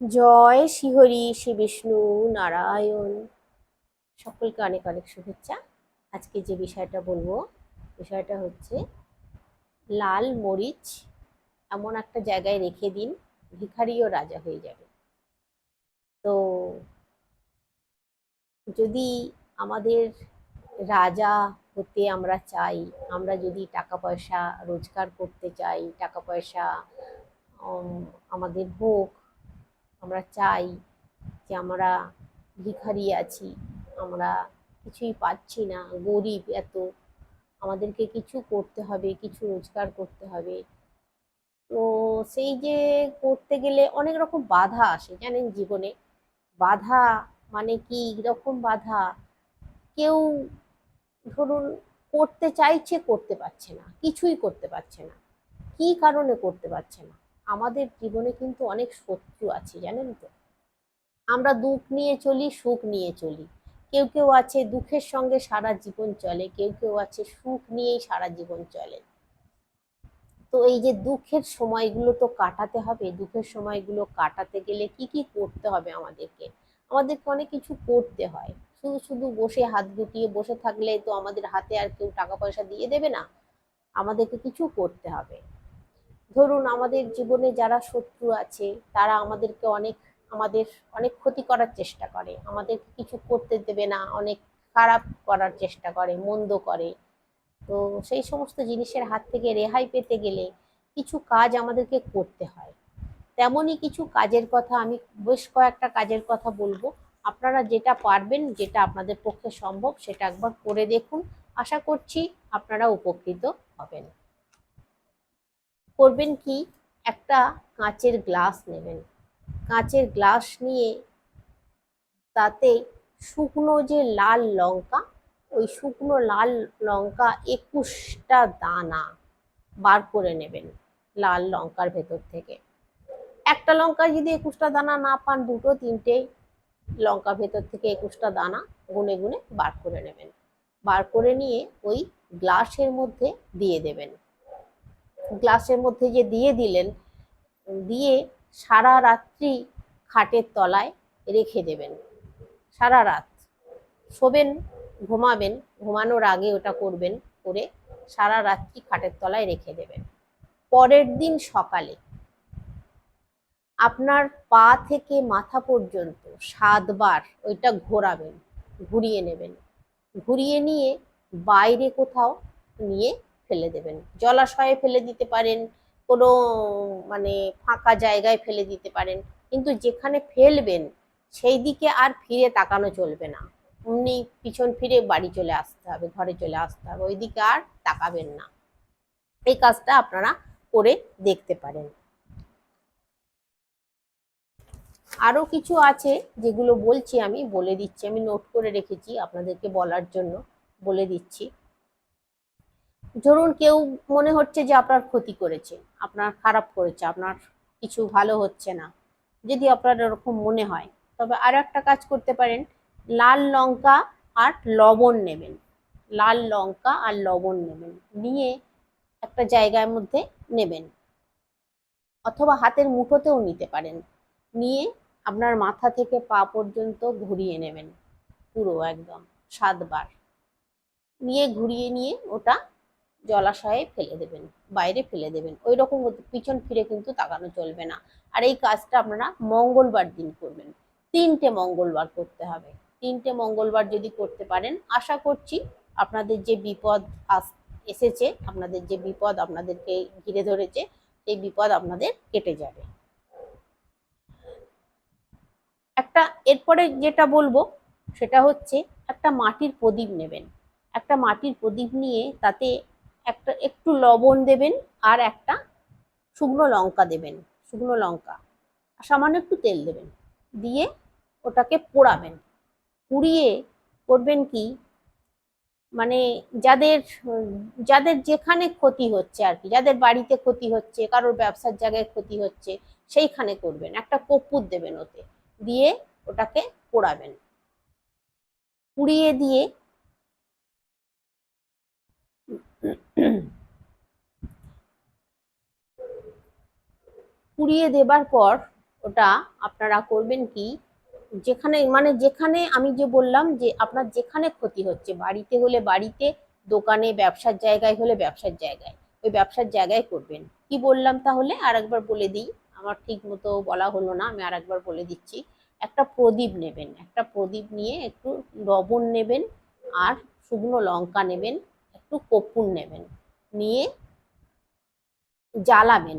জয় শ্রীহরি শ্রী বিষ্ণু নারায়ণ। সকলকে অনেক অনেক শুভেচ্ছা। আজকে যে বিষয়টা বলব, বিষয়টা হচ্ছে লাল মরিচ এমন একটা জায়গায় রেখে দিন, ভিখারিও রাজা হয়ে যাবে। তো যদি আমাদের রাজা হতে আমরা চাই, আমরা যদি টাকা পয়সা রোজগার করতে চাই টাকা পয়সা আমাদের হোক আমরা চাই যে আমরা ভিখারি আছি, আমরা কিছুই পাচ্ছি না, গরিব এত। আমাদেরকে কিছু করতে হবে, কিছু রোজগার করতে হবে। তো সেই যে করতে গেলে অনেক রকম বাধা আসে জানেন জীবনে। বাধা মানে কি? রকম বাধা? কেউ ধরুন করতে চাইছে, করতে পারছে না, কিছুই করতে পারছে না। কি কারণে করতে পারছে না? আমাদের জীবনে কিন্তু অনেক শত্রু আছে, জানেন তো? আমরা দুঃখ নিয়ে চলি, সুখ নিয়ে চলি। কেউ কেউ আছে দুঃখের সঙ্গে সারা জীবন চলে, কেউ কেউ আছে সুখ নিয়েই সারা জীবন চলে। তো এই যে দুঃখের সময়গুলো তো কাটাতে হবে, দুঃখের সময়গুলো কাটাতে গেলে কি কি করতে হবে আমাদেরকে? আমাদেরকে অনেক কিছু করতে হয়। শুধু শুধু বসে হাত গুটিয়ে বসে থাকলে তো আমাদের হাতে আর কেউ টাকা পয়সা দিয়ে দেবে না। আমাদেরকে কিছু করতে হবে। ধরুন আমাদের জীবনে যারা শত্রু আছে, তারা আমাদেরকে অনেক, আমাদের অনেক ক্ষতি করার চেষ্টা করে। আমাদেরকে কিছু করতে দেবে না, অনেক খারাপ করার চেষ্টা করে, মন্দ করে। তো সেই সমস্ত জিনিসের হাত থেকে রেহাই পেতে গেলে কিছু কাজ আমাদেরকে করতে হয়। তেমনই কিছু কাজের কথা আমি বেশ কয়েকটা কাজের কথা বলব। আপনারা যেটা পারবেন, যেটা আপনাদের পক্ষে সম্ভব, সেটা একবার করে দেখুন। আশা করছি আপনারা উপকৃত হবেন। করবেন কি? একটা কাঁচের গ্লাস নেবেন। কাঁচের গ্লাস নিয়ে তাতে শুকনো যে লাল লঙ্কা, ওই শুকনো লাল লঙ্কা একুশটা দানা বার করে নেবেন লাল লঙ্কার ভেতর থেকে। একটা লঙ্কা যদি একুশটা দানা না পান, দুটো, তিনটে লঙ্কা ভেতর থেকে একুশটা দানা গুনে গুনে বার করে নেবেন। বার করে নিয়ে ওই গ্লাসের মধ্যে দিয়ে দেবেন। গ্লাসের মধ্যে যে দিয়ে দিলেন, দিয়ে সারা রাত্রি খাটের তলায় রেখে দেবেন। সারা রাত। শোবেন, ঘুমাবেন, ঘুমানোর আগে ওটা করবেন, করে সারা রাত্রি খাটের তলায় রেখে দেবেন। পরের দিন সকালে আপনার পা থেকে মাথা পর্যন্ত সাতবার ওইটা ঘোরাবেন, ঘুরিয়ে নেবেন। ঘুরিয়ে নিয়ে বাইরে কোথাও নিয়ে ফেলে দেবেন। জলাশয়ে ফেলে দিতে পারেন, কোনো মানে ফাঁকা জায়গায় ফেলে দিতে পারেন। কিন্তু যেখানে ফেলবেন, সেই দিকে আর ফিরে তাকানো চলবে না। অমনি পিছন ফিরে বাড়ি চলে আসতে হবে, ঘরে চলে আসতে হবে, ওইদিকে আর তাকাবেন না। এই কাজটা আপনারা করে দেখতে পারেন। আরও কিছু আছে যেগুলো বলছি আমি, বলে দিচ্ছি, আমি নোট করে রেখেছি আপনাদেরকে বলার জন্য, বলে দিচ্ছি। ধরুন কেউ মনে হচ্ছে যে আপনার ক্ষতি করেছে, আপনার খারাপ করেছে, আপনার কিছু ভালো হচ্ছে না। যদি আপনার এরকম মনে হয়, তবে আর একটা কাজ করতে পারেন, লাল লঙ্কা আর লবণ নেবেন। লাল লঙ্কা আর লবণ নেবেন, নিয়ে একটা জায়গার মধ্যে নেবেন। অথবা হাতের মুঠোতেও নিতে পারেন। নিয়ে আপনার মাথা থেকে পা পর্যন্ত ঘুরিয়ে নেবেন, পুরো একদম, সাতবার। নিয়ে ঘুরিয়ে নিয়ে ওটা জলাশয়ে ফেলে দেবেন, বাইরে ফেলে দেবেন। ওই রকম পিছন ফিরে কিন্তু তাকানো চলবে না। আর এই কাজটা আপনারা মঙ্গলবার দিন করবেন। তিনটে মঙ্গলবার করতে হবে। তিনটে মঙ্গলবার যদি করতে পারেন, আশা করছি আপনাদের যে বিপদ আস, এসেছে, আপনাদের যে বিপদ আপনাদেরকে ঘিরে ধরেছে, সেই বিপদ আপনাদের কেটে যাবে। একটা, এরপরে যেটা বলব, সেটা হচ্ছে একটা মাটির প্রদীপ নেবেন। একটা মাটির প্রদীপ নিয়ে তাতে একটা একটু লবণ দেবেন আর একটা শুকনো লঙ্কা দেবেন, শুকনো লঙ্কা। আর সামান্য একটু তেল দেবেন। দিয়ে ওটাকে পোড়াবেন। পুড়িয়ে করবেন কি? মানে যাদের যাদের যেখানে ক্ষতি হচ্ছে আর কি, যাদের বাড়িতে ক্ষতি হচ্ছে, কারোর ব্যবসার জায়গায় ক্ষতি হচ্ছে, সেইখানে করবেন। একটা কর্পূর দেবেন ওতে। দিয়ে ওটাকে পোড়াবেন। পুড়িয়ে দিয়ে পুড়িয়ে দেবার পর ওটা আপনারা করবেন কি? যেখানে মানে যেখানে আমি যে বললাম যে আপনার যেখানে ক্ষতি হচ্ছে, বাড়িতে হলে বাড়িতে, দোকানে, ব্যবসার জায়গায় হলে ব্যবসার জায়গায়, ওই ব্যবসার জায়গায় করবেন। কি বললাম তাহলে? আরেকবার বলে দিই, আমার ঠিক মতো বলা হলো না, আমি আরেকবার বলে দিচ্ছি। একটা প্রদীপ নেবেন, একটা প্রদীপ নিয়ে একটু লবণ নেবেন আর শুকনো লঙ্কা নেবেন। একটু কর্পূর নেবেন, নিয়ে জ্বালাবেন।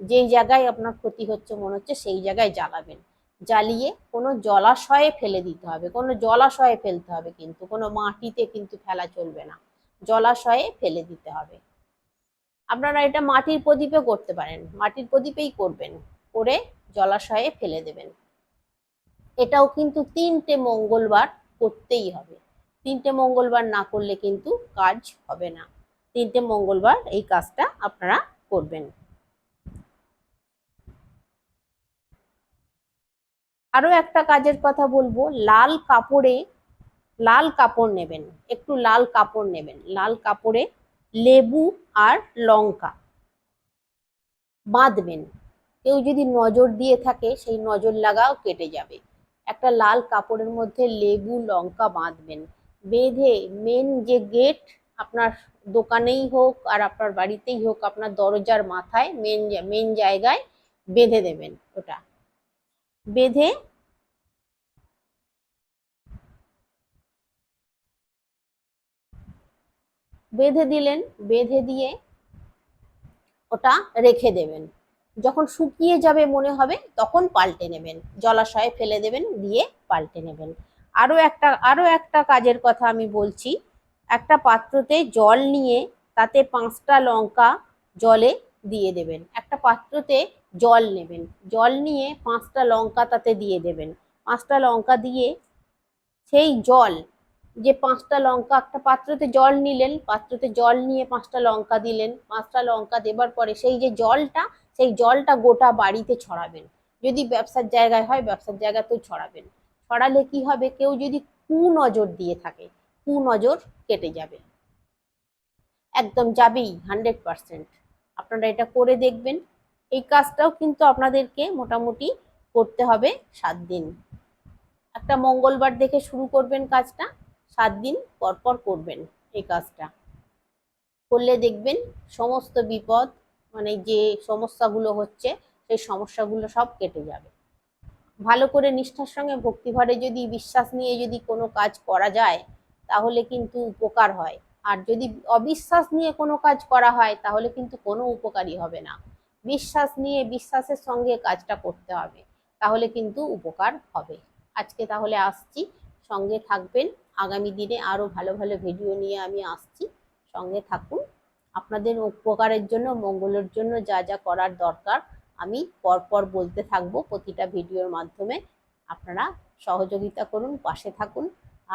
যেই জায়গায় আপনার ক্ষতি হচ্ছে, মনে হচ্ছে সেই জায়গায় জ্বালাবেন। জ্বালিয়ে কোনো জলাশয়ে ফেলে দিতে হবে, কোনো জলাশয়ে ফেলতে হবে কিন্তু, কোনো মাটিতে কিন্তু ফেলা চলবে না। জলাশয়ে ফেলে দিতে হবে। আপনারা এটা মাটির প্রদীপে করতে পারেন, মাটির প্রদীপেই করবেন, করে জলাশয়ে ফেলে দেবেন। এটাও কিন্তু তিনটে মঙ্গলবার করতেই হবে। তিনটে মঙ্গলবার না করলে কিন্তু কাজ হবে না। তিনটে মঙ্গলবার এই কাজটা আপনারা করবেন। আরও একটা কাজের কথা বলব, লাল কাপড়ে, লাল কাপড় নেবেন, একটু লাল কাপড় নেবেন। লাল কাপড়ে লেবু আর লঙ্কা বাঁধবেন। কেউ যদি নজর দিয়ে থাকে, সেই নজর লাগাও কেটে যাবে। একটা লাল কাপড়ের মধ্যে লেবু, লঙ্কা বাঁধবেন। বেঁধে মেন যে গেট আপনার দোকানেই হোক আর আপনার বাড়িতেই হোক আপনার দরজার মাথায় মেন মেন জায়গায় বেঁধে দেবেন ওটা। বেঁধে বেঁধে দিলেন, বেঁধে দিয়ে ওটা রেখে দেবেন। যখন শুকিয়ে যাবে মনে হবে, তখন পাল্টে নেবেন। জলাশয়ে ফেলে দেবেন, দিয়ে পাল্টে নেবেন। আরও একটা আরও একটা কাজের কথা আমি বলছি। একটা পাত্রতে জল নিয়ে তাতে পাঁচটা লঙ্কা জলে দিয়ে দেবেন। একটা পাত্রতে জল নেবেন। জল নিয়ে পাঁচটা লঙ্কা তাতে দিয়ে দেবেন। পাঁচটা লঙ্কা দিয়ে সেই জল, যে পাঁচটা লঙ্কা, একটা পাত্রতে জল নিলেন, পাত্রতে জল নিয়ে পাঁচটা লঙ্কা দিলেন, পাঁচটা লঙ্কা দেবার পরে সেই যে জলটা, সেই জলটা গোটা বাড়িতে ছড়াবেন। যদি ব্যবসার জায়গায় হয়, ব্যবসার জায়গাতেও ছড়াবেন। ছড়ালে কি হবে? কেউ যদি কুনজর দিয়ে থাকে কুনজর কেটে যাবে। একদম যাবেই, হান্ড্রেড পার্সেন্ট। আপনারা এটা করে দেখবেন। এই কাজটাও কিন্তু আপনাদেরকে মোটামুটি করতে হবে সাত দিন। একটা মঙ্গলবার দেখে শুরু করবেন কাজটা, সাত দিন পর পর করবেন এই কাজটা। করলে দেখবেন সমস্ত বিপদ মানে যে সমস্যাগুলো হচ্ছে, সেই সমস্যাগুলো সব কেটে যাবে। ভালো করে নিষ্ঠার সঙ্গে ভক্তিভরে যদি, বিশ্বাস নিয়ে যদি কোনো কাজ করা যায়, তাহলে কিন্তু উপকার হয়। আর যদি অবিশ্বাস নিয়ে কোনো কাজ করা হয়, তাহলে কিন্তু কোনো উপকারই হবে না। বিশ্বাস নিয়ে, বিশ্বাসের সঙ্গে কাজটা করতে হবে, তাহলে কিন্তু উপকার হবে। আজকে তাহলে আসছি, সঙ্গে থাকবেন। আগামী দিনে আরও ভালো ভালো ভিডিও নিয়ে আমি আসছি, সঙ্গে থাকুন। আপনাদের উপকারের জন্য, মঙ্গলের জন্য যা যা করার দরকার আমি পরপর বলতে থাকব প্রতিটা ভিডিওর মাধ্যমে। আপনারা সহযোগিতা করুন, পাশে থাকুন।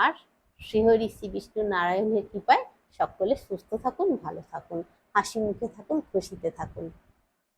আর শ্রীহরি শ্রী বিষ্ণু নারায়ণের কৃপায় সকলে সুস্থ থাকুন, ভালো থাকুন, হাসি মুখে থাকুন, খুশিতে থাকুন।